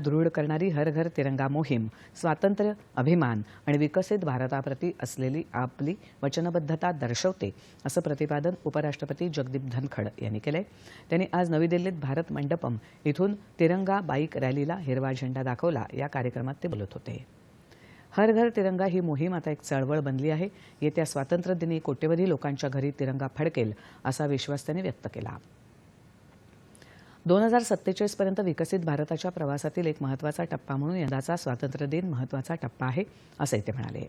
दृढ करणारी हर घर तिरंगा मोहीम स्वातंत्र्य अभिमान आणि विकसित भारताप्रती असलेली आपली वचनबद्धता दर्शवते असं प्रतिपादन उपराष्ट्रपती जगदीप धनखड यांनी केलंय. त्यांनी आज नवी दिल्लीत भारत मंडपम इथून तिरंगा बाईक रॅलीला हिरवा झेंडा दाखवला. या कार्यक्रमात ते बोलत होते. हर घर तिरंगा ही मोहीम आता एक चळवळ बनली आहे. येत्या स्वातंत्र्यदिनी कोट्यवधी लोकांच्या घरी तिरंगा फडकेल असा विश्वास त्यांनी व्यक्त केला. दोन हजार सत्तेचाळीसपर्यंत विकसित भारताच्या प्रवासातील एक महत्त्वाचा टप्पा म्हणून यंदाचा स्वातंत्र्य दिन महत्त्वाचा टप्पा आहे असंही ते म्हणाले.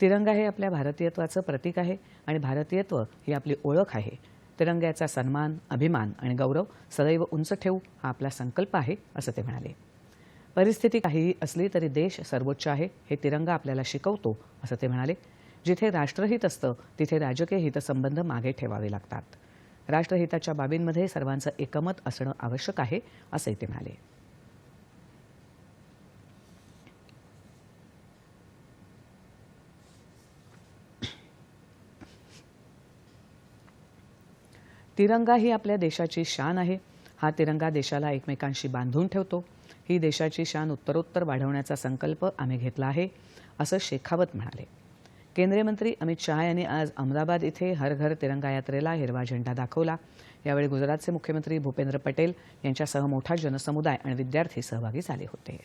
तिरंगा हे आपल्या भारतीयत्वाचं प्रतीक आहे आणि भारतीयत्व ही आपली ओळख आहे. तिरंग्याचा सन्मान अभिमान आणि गौरव सदैव उंच ठेवू हा आपला संकल्प आहे असं ते म्हणाले. परिस्थिती काहीही असली तरी देश सर्वोच्च आहे हे तिरंगा आपल्याला शिकवतो असं ते म्हणाले. जिथे राष्ट्रहित असतं तिथे राजकीय हितसंबंध मागे ठेवावे लागतात. राष्ट्रहिताच्या बाबींमध्ये सर्वांचं एकमत असणं आवश्यक आहे असंही ते म्हणाले. तिरंगा ही आपल्या देशाची शान आहे. हा तिरंगा देशाला एकमेकांशी बांधून ठेवतो. ही देशाची शान उत्तरोत्तर वाढवण्याचा संकल्प आम्ही घेतला आहे असं शेखावत म्हणाले. केंद्रीय मंत्री अमित शहा यांनी आज अहमदाबाद इथे हर घर तिरंगा यात्रेला हिरवा झेंडा दाखवला. यावेळी गुजरातचे मुख्यमंत्री भूपेंद्र पटेल यांच्यासह मोठा जनसमुदाय आणि विद्यार्थी सहभागी झाले होते.